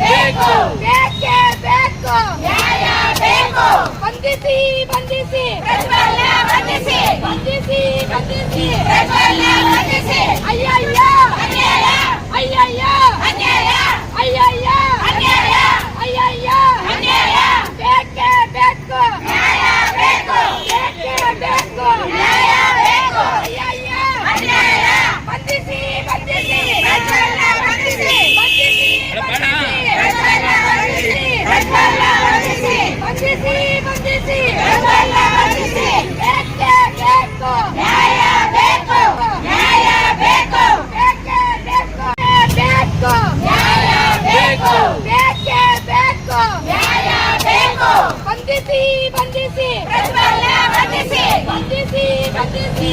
ಬೇಕು ನ್ಯಾಯ ಬೇಕು ಬಂಧಿಸಿ ಬಂಧಿಸಿ ಬಂಧಿಸಿ. ಬಂಧಿಸಿ ಬಂಧಿಸಿ ಬಂಧಿಸಿ ಅಯ್ಯಯ್ಯ ಅಯ್ಯಯ್ಯ ಅಯ್ಯಯ್ಯ ಅಯ್ಯಯ್ಯ ಬೇಕು ಬಂಧಿಸಿ ಬಂಧಿಸಿ ಬಂಧಿಸಿ ಬಂಧಿಸಿ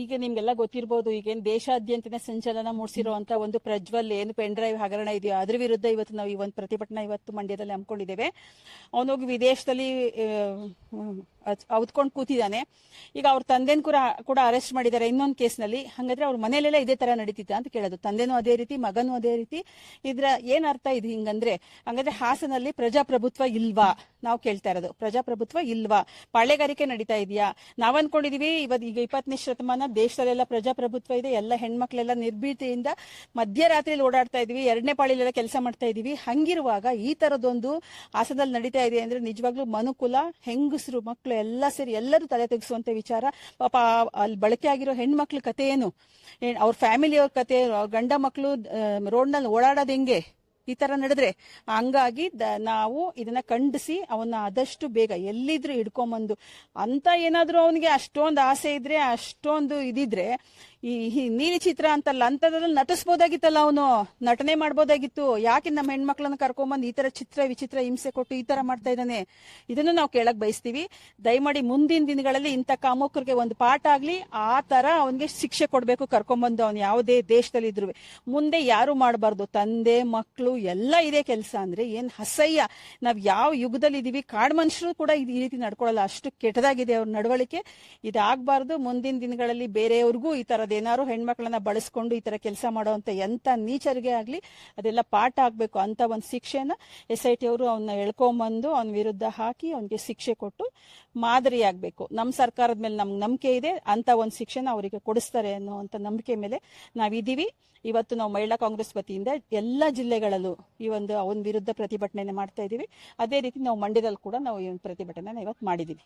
ಈಗ ನಿಮ್ಗೆಲ್ಲ ಗೊತ್ತಿರ್ಬೋದು, ಈಗೇನು ದೇಶಾದ್ಯಂತನೇ ಸಂಚಲನ ಮೂಡಿಸಿರುವಂತ ಒಂದು ಪ್ರಜ್ವಲ್ ಏನು ಪೆನ್ ಡ್ರೈವ್ ಹಗರಣ ಇದೆಯೋ ಅದ್ರ ವಿರುದ್ಧ ಇವತ್ತು ನಾವು ಈ ಒಂದು ಪ್ರತಿಭಟನಾ ಇವತ್ತು ಮಂಡ್ಯದಲ್ಲಿ ಹಮ್ಮಿಕೊಂಡಿದ್ದೇವೆ. ಅವನೋಗಿ ವಿದೇಶದಲ್ಲಿ ಔದ್ಕೊಂಡು ಕೂತಿದ್ದಾನೆ. ಈಗ ಅವ್ರ ತಂದೆನ ಕೂಡ ಕೂಡ ಅರೆಸ್ಟ್ ಮಾಡಿದ್ದಾರೆ ಇನ್ನೊಂದು ಕೇಸ್ನಲ್ಲಿ. ಹಂಗಾದ್ರೆ ಅವ್ರ ಮನೇಲೆಲ್ಲ ಇದೇ ತರ ನಡೀತಿತ್ತ ಅಂತ ಕೇಳೋದು. ತಂದೆನೂ ಅದೇ ರೀತಿ, ಮಗನೂ ಅದೇ ರೀತಿ. ಇದ್ರ ಏನ್ ಅರ್ಥ ಇದು ಹಿಂಗಂದ್ರೆ, ಹಂಗಾದ್ರೆ ಹಾಸನಲ್ಲಿ ಪ್ರಜಾಪ್ರಭುತ್ವ ಇಲ್ವಾ? ನಾವು ಕೇಳ್ತಾ ಇರೋದು. ಪ್ರಜಾಪ್ರಭುತ್ವ ಇಲ್ವಾ? ಪಾಳೆಗಾರಿಕೆ ನಡೀತಾ ಇದೆಯಾ? ನಾವ್ ಅನ್ಕೊಂಡಿದೀವಿ ಇವತ್ತು ಈಗ ಇಪ್ಪತ್ತನೇ ಶತಮಾನ ದೇಶದಲ್ಲೆಲ್ಲ ಪ್ರಜಾಪ್ರಭುತ್ವ ಇದೆ, ಎಲ್ಲ ಹೆಣ್ಮಕ್ಳೆಲ್ಲ ನಿರ್ಭೀತಿಯಿಂದ ಮಧ್ಯರಾತ್ರಿಯಲ್ಲಿ ಓಡಾಡ್ತಾ ಇದೀವಿ, ಎರಡನೇ ಪಾಳಿಲೆಲ್ಲ ಕೆಲಸ ಮಾಡ್ತಾ ಇದೀವಿ. ಹಂಗಿರುವಾಗ ಈ ತರದೊಂದು ಹಾಸನದಲ್ಲಿ ನಡೀತಾ ಇದೆ ಅಂದ್ರೆ ನಿಜವಾಗ್ಲೂ ಮನುಕುಲ, ಹೆಂಗಸರು ಮಕ್ಕಳು ಎಲ್ಲ ಸೇರಿ ಎಲ್ಲರೂ ತಲೆ ತೆಗೆಸುವಂತ ವಿಚಾರ. ಪಾಪ ಅಲ್ಲಿ ಬಳಕೆ ಆಗಿರೋ ಹೆಣ್ಮಕ್ಳ ಕಥೆ ಏನು? ಅವ್ರ ಫ್ಯಾಮಿಲಿಯವ್ರ ಕತೆ ಗಂಡ ಮಕ್ಕಳು ರೋಡ್ನಲ್ಲಿ ಓಡಾಡೋದು ಹೆಂಗೆ? ಈ ತರ ನಡೆದ್ರೆ ಹಂಗಾಗಿ ನಾವು ಇದನ್ನ ಖಂಡಿಸಿ ಅವನ್ನ ಆದಷ್ಟು ಬೇಗ ಎಲ್ಲಿದ್ರು ಹಿಡ್ಕೊಂಬಂದು ಅಂತ ಏನಾದ್ರೂ ಅವನಿಗೆ ಅಷ್ಟೊಂದು ಆಸೆ ಇದ್ರೆ, ಅಷ್ಟೊಂದು ಇದಿದ್ರೆ ಈ ನೀಲಿ ಚಿತ್ರ ಅಂತಲ್ಲ, ಅಂತದ್ರಲ್ಲಿ ನಟಿಸ್ಬೋದಾಗಿತ್ತಲ್ಲ ಅವನು. ನಟನೆ ಮಾಡ್ಬೋದಾಗಿತ್ತು. ಯಾಕೆ ನಮ್ಮ ಹೆಣ್ಮಕ್ಳನ್ನ ಕರ್ಕೊಂಬಂದು ಈ ತರ ಚಿತ್ರ, ವಿಚಿತ್ರ ಹಿಂಸೆ ಕೊಟ್ಟು ಈ ತರ ಮಾಡ್ತಾ ಇದ್ದಾನೆ? ಇದನ್ನು ನಾವು ಕೇಳಕ್ ಬಯಸ್ತೀವಿ. ದಯಮಾಡಿ ಮುಂದಿನ ದಿನಗಳಲ್ಲಿ ಇಂಥ ಕಾಮುಕರಿಗೆ ಒಂದು ಪಾಠ ಆಗ್ಲಿ. ಆ ತರ ಅವನಿಗೆ ಶಿಕ್ಷೆ ಕೊಡ್ಬೇಕು ಕರ್ಕೊಂಬಂದು ಅವ್ನು ಯಾವುದೇ ದೇಶದಲ್ಲಿ ಇದ್ರು. ಮುಂದೆ ಯಾರು ಮಾಡಬಾರ್ದು? ತಂದೆ ಮಕ್ಕಳು ಎಲ್ಲ ಇದೇ ಕೆಲಸ ಅಂದ್ರೆ ಏನ್ ಅಸಹ್ಯ. ನಾವ್ ಯಾವ ಯುಗದಲ್ಲಿ ಇದೀವಿ, ಕಾಡ್ ಮನುಷ್ಯರು ಕೂಡ ಈ ರೀತಿ ನಡ್ಕೊಳ್ಳಲ್ಲ. ಅಷ್ಟು ಕೆಟ್ಟದಾಗಿದೆ ಅವ್ರ ನಡವಳಿಕೆ. ಇದಾಗಬಾರ್ದು. ಮುಂದಿನ ದಿನಗಳಲ್ಲಿ ಬೇರೆಯವ್ರಿಗೂ ಈ ತರದ್ ಏನಾದ್ರು ಹೆಣ್ಮಕ್ಳನ್ನ ಬಳಸ್ಕೊಂಡು ಈ ತರ ಕೆಲಸ ಮಾಡುವಂತ ಎಂತ ನೀಚರಿಗೆ ಆಗ್ಲಿ ಅದೆಲ್ಲ ಪಾಠ ಆಗ್ಬೇಕು ಅಂತ ಒಂದು ಶಿಕ್ಷೆನ ಎಸ್ ಐ ಟಿ ಅವರು ಅವನ್ನ ಎಳ್ಕೊಂಬಂದು ಅವನ ವಿರುದ್ಧ ಹಾಕಿ ಅವನಿಗೆ ಶಿಕ್ಷೆ ಕೊಟ್ಟು ಮಾದರಿ ಆಗ್ಬೇಕು. ನಮ್ಮ ಸರ್ಕಾರದ ಮೇಲೆ ನಮ್ಗೆ ನಂಬಿಕೆ ಇದೆ, ಅಂತ ಒಂದು ಶಿಕ್ಷೆನ ಅವರಿಗೆ ಕೊಡಿಸ್ತಾರೆ ಅನ್ನುವಂಥ ನಂಬಿಕೆ ಮೇಲೆ ನಾವಿದ್ದೀವಿ ಇವತ್ತು ನಾವು ಮಹಿಳಾ ಕಾಂಗ್ರೆಸ್ ವತಿಯಿಂದ ಎಲ್ಲ ಜಿಲ್ಲೆಗಳಲ್ಲೂ ಈ ಒಂದು ಅವನ ವಿರುದ್ಧ ಪ್ರತಿಭಟನೆ ಮಾಡ್ತಾ ಇದ್ದೀವಿ ಅದೇ ರೀತಿ ನಾವು ಮಂಡ್ಯದಲ್ಲಿ ಕೂಡ ನಾವು ಈ ಪ್ರತಿಭಟನೆ ಇವತ್ತು ಮಾಡಿದ್ದೀವಿ